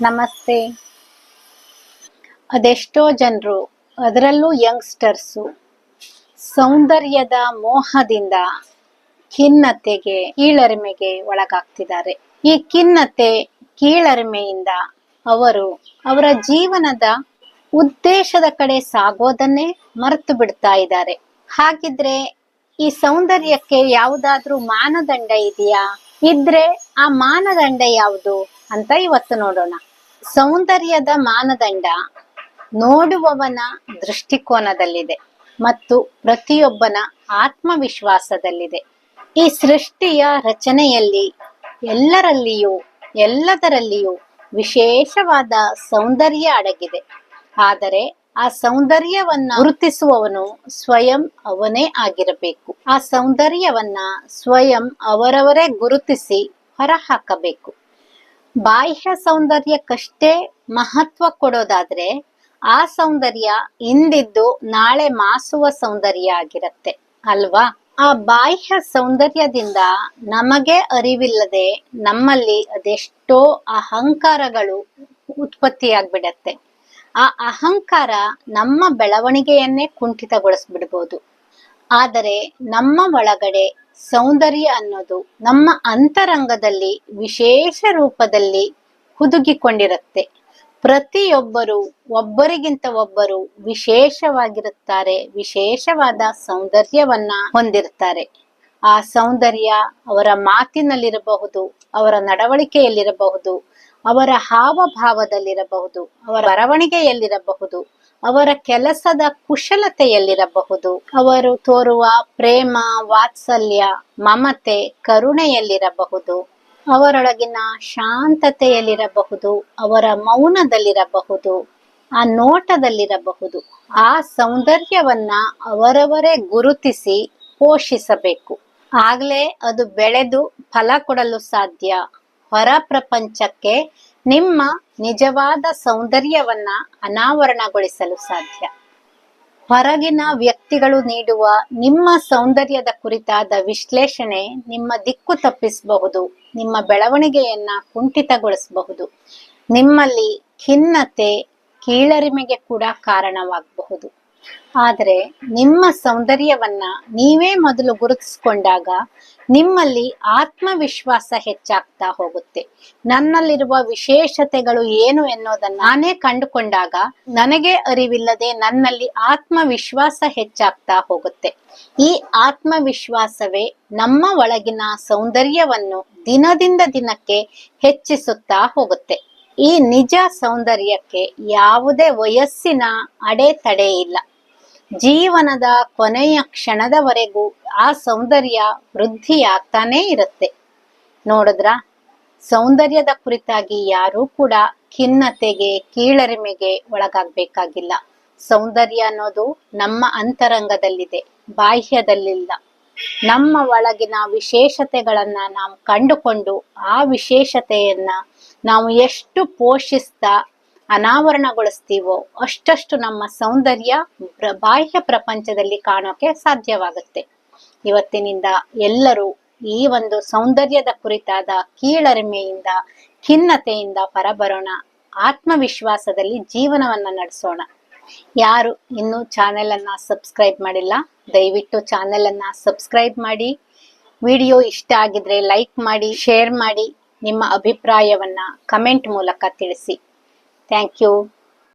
ನಮಸ್ತೆ. ಅದೆಷ್ಟೋ ಜನರು ಅದರಲ್ಲೂ ಯಂಗ್ಸ್ಟರ್ಸು. ಸೌಂದರ್ಯದ ಮೋಹದಿಂದ ಖಿನ್ನತೆಗೆ, ಕೀಳರಿಮೆಗೆ ಒಳಗಾಗ್ತಿದ್ದಾರೆ. ಈ ಖಿನ್ನತೆ, ಕೀಳರಿಮೆಯಿಂದ ಅವರು ಅವರ ಜೀವನದ ಉದ್ದೇಶದ ಕಡೆ ಸಾಗೋದನ್ನೇ ಮರೆತು ಬಿಡ್ತಾ ಇದ್ದಾರೆ. ಹಾಗಿದ್ರೆ ಈ ಸೌಂದರ್ಯಕ್ಕೆ ಯಾವುದಾದ್ರೂ ಮಾನದಂಡ ಇದೆಯಾ? ಇದ್ರೆ ಆ ಮಾನದಂಡ ಯಾವುದು? ಅಂತ ಇವತ್ತು ನೋಡೋಣ. ಸೌಂದರ್ಯದ ಮಾನದಂಡ ನೋಡುವವನ ದೃಷ್ಟಿಕೋನದಲ್ಲಿದೆ ಮತ್ತು ಪ್ರತಿಯೊಬ್ಬನ ಆತ್ಮವಿಶ್ವಾಸದಲ್ಲಿದೆ. ಈ ಸೃಷ್ಟಿಯ ರಚನೆಯಲ್ಲಿ ಎಲ್ಲರಲ್ಲಿಯೂ, ಎಲ್ಲದರಲ್ಲಿಯೂ ವಿಶೇಷವಾದ ಸೌಂದರ್ಯ ಅಡಗಿದೆ. ಆದರೆ ಆ ಸೌಂದರ್ಯವನ್ನ ಗುರುತಿಸುವವನು ಸ್ವಯಂ ಅವನೇ ಆಗಿರಬೇಕು. ಆ ಸೌಂದರ್ಯವನ್ನ ಸ್ವಯಂ ಅವರವರೇ ಗುರುತಿಸಿ ಹೊರಹಾಕಬೇಕು. ಬಾಹ್ಯ ಸೌಂದರ್ಯಕ್ಕಷ್ಟೇ ಮಹತ್ವ ಕೊಡೋದಾದ್ರೆ ಆ ಸೌಂದರ್ಯ ಇಂದಿದ್ದು ನಾಳೆ ಮಾಸುವ ಸೌಂದರ್ಯ ಆಗಿರತ್ತೆ, ಅಲ್ವಾ? ಆ ಬಾಹ್ಯ ಸೌಂದರ್ಯದಿಂದ ನಮಗೆ ಅರಿವಿಲ್ಲದೆ ನಮ್ಮಲ್ಲಿ ಅದೆಷ್ಟೋ ಅಹಂಕಾರಗಳು ಉತ್ಪತ್ತಿಯಾಗ್ಬಿಡತ್ತೆ. ಆ ಅಹಂಕಾರ ನಮ್ಮ ಬೆಳವಣಿಗೆಯನ್ನೇ ಕುಂಠಿತಗೊಳಿಸ್ಬಿಡ್ಬೋದು. ಆದರೆ ನಮ್ಮ ಒಳಗಡೆ ಸೌಂದರ್ಯ ಅನ್ನೋದು ನಮ್ಮ ಅಂತರಂಗದಲ್ಲಿ ವಿಶೇಷ ರೂಪದಲ್ಲಿ ಹುದುಗಿಕೊಂಡಿರುತ್ತೆ. ಪ್ರತಿಯೊಬ್ಬರು ಒಬ್ಬರಿಗಿಂತ ಒಬ್ಬರು ವಿಶೇಷವಾಗಿರುತ್ತಾರೆ, ವಿಶೇಷವಾದ ಸೌಂದರ್ಯವನ್ನ ಹೊಂದಿರುತ್ತಾರೆ. ಆ ಸೌಂದರ್ಯ ಅವರ ಮಾತಿನಲ್ಲಿರಬಹುದು, ಅವರ ನಡವಳಿಕೆಯಲ್ಲಿರಬಹುದು, ಅವರ ಹಾವಭಾವದಲ್ಲಿರಬಹುದು, ಅವರ ಬರವಣಿಗೆಯಲ್ಲಿರಬಹುದು ಅವರ ಕೆಲಸದ ಕುಶಲತೆಯಲ್ಲಿರಬಹುದು. ಅವರು ತೋರುವ ಪ್ರೇಮ, ವಾತ್ಸಲ್ಯ, ಮಮತೆ, ಕರುಣೆಯಲ್ಲಿರಬಹುದು. ಅವರೊಳಗಿನ ಶಾಂತತೆಯಲ್ಲಿರಬಹುದು. ಅವರ ಮೌನದಲ್ಲಿರಬಹುದು. ಆ ನೋಟದಲ್ಲಿರಬಹುದು. ಆ ಸೌಂದರ್ಯವನ್ನ ಅವರವರೇ ಗುರುತಿಸಿ ಪೋಷಿಸಬೇಕು. ಆಗ್ಲೇ ಅದು ಬೆಳೆದು ಫಲ ಕೊಡಲು ಸಾಧ್ಯ. ಹೊರ ಪ್ರಪಂಚಕ್ಕೆ ನಿಮ್ಮ ನಿಜವಾದ ಸೌಂದರ್ಯವನ್ನ ಅನಾವರಣಗೊಳಿಸಲು ಸಾಧ್ಯ. ಹೊರಗಿನ ವ್ಯಕ್ತಿಗಳು ನೀಡುವ ನಿಮ್ಮ ಸೌಂದರ್ಯದ ಕುರಿತಾದ ವಿಶ್ಲೇಷಣೆ ನಿಮ್ಮ ದಿಕ್ಕು ತಪ್ಪಿಸಬಹುದು, ನಿಮ್ಮ ಬೆಳವಣಿಗೆಯನ್ನ ಕುಂಠಿತಗೊಳಿಸಬಹುದು. ನಿಮ್ಮಲ್ಲಿ ಖಿನ್ನತೆ, ಕೀಳರಿಮೆಗೆ ಕೂಡ ಕಾರಣವಾಗಬಹುದು. ಆದರೆ ನಿಮ್ಮ ಸೌಂದರ್ಯವನ್ನ ನೀವೇ ಮೊದಲು ಗುರುತಿಸಿಕೊಂಡಾಗ ನಿಮ್ಮಲ್ಲಿ ಆತ್ಮವಿಶ್ವಾಸ ಹೆಚ್ಚಾಗ್ತಾ ಹೋಗುತ್ತೆ. ನನ್ನಲ್ಲಿರುವ ವಿಶೇಷತೆಗಳು ಏನು ಎನ್ನುವುದನ್ನ ನಾನೇ ಕಂಡುಕೊಂಡಾಗ ನನಗೆ ಅರಿವಿಲ್ಲದೆ ನನ್ನಲ್ಲಿ ಆತ್ಮವಿಶ್ವಾಸ ಹೆಚ್ಚಾಗ್ತಾ ಹೋಗುತ್ತೆ. ಈ ಆತ್ಮವಿಶ್ವಾಸವೇ ನಮ್ಮ ಒಳಗಿನ ಸೌಂದರ್ಯವನ್ನು ದಿನದಿಂದ ದಿನಕ್ಕೆ ಹೆಚ್ಚಿಸುತ್ತಾ ಹೋಗುತ್ತೆ. ಈ ನಿಜ ಸೌಂದರ್ಯಕ್ಕೆ ಯಾವುದೇ ವಯಸ್ಸಿನ ಅಡೆತಡೆ ಇಲ್ಲ. ಜೀವನದ ಕೊನೆಯ ಕ್ಷಣದವರೆಗೂ ಆ ಸೌಂದರ್ಯ ವೃದ್ಧಿಯಾಗ್ತಾನೇ ಇರುತ್ತೆ. ನೋಡಿದ್ರ? ಸೌಂದರ್ಯದ ಕುರಿತಾಗಿ ಯಾರೂ ಕೂಡ ಖಿನ್ನತೆಗೆ, ಕೀಳರಿಮೆಗೆ ಒಳಗಾಗಬೇಕಾಗಿಲ್ಲ. ಸೌಂದರ್ಯ ಅನ್ನೋದು ನಮ್ಮ ಅಂತರಂಗದಲ್ಲಿದೆ, ಬಾಹ್ಯದಲ್ಲಿಲ್ಲ. ನಮ್ಮ ಒಳಗಿನ ವಿಶೇಷತೆಗಳನ್ನ ನಾವು ಕಂಡುಕೊಂಡು ಆ ವಿಶೇಷತೆಯನ್ನ ನಾವು ಎಷ್ಟು ಪೋಷಿಸ್ತಾ, ಅನಾವರಣಗೊಳಿಸ್ತೀವೋ ಅಷ್ಟಷ್ಟು ನಮ್ಮ ಸೌಂದರ್ಯ ಬಾಹ್ಯ ಪ್ರಪಂಚದಲ್ಲಿ ಕಾಣೋಕೆ ಸಾಧ್ಯವಾಗುತ್ತೆ. ಇವತ್ತಿನಿಂದ ಎಲ್ಲರೂ ಈ ಒಂದು ಸೌಂದರ್ಯದ ಕುರಿತಾದ ಕೀಳರಿಮೆಯಿಂದ, ಖಿನ್ನತೆಯಿಂದ ಹೊರಬರೋಣ, ಆತ್ಮವಿಶ್ವಾಸದಲ್ಲಿ ಜೀವನವನ್ನ ನಡೆಸೋಣ. ಯಾರು ಇನ್ನೂ ಚಾನೆಲ್ ಅನ್ನ ಸಬ್ಸ್ಕ್ರೈಬ್ ಮಾಡಿಲ್ಲ, ದಯವಿಟ್ಟು ಚಾನೆಲ್ ಅನ್ನ ಸಬ್ಸ್ಕ್ರೈಬ್ ಮಾಡಿ. ವಿಡಿಯೋ ಇಷ್ಟ ಆಗಿದ್ರೆ ಲೈಕ್ ಮಾಡಿ, ಶೇರ್ ಮಾಡಿ. ನಿಮ್ಮ ಅಭಿಪ್ರಾಯವನ್ನ ಕಮೆಂಟ್ ಮೂಲಕ ತಿಳಿಸಿ. Thank you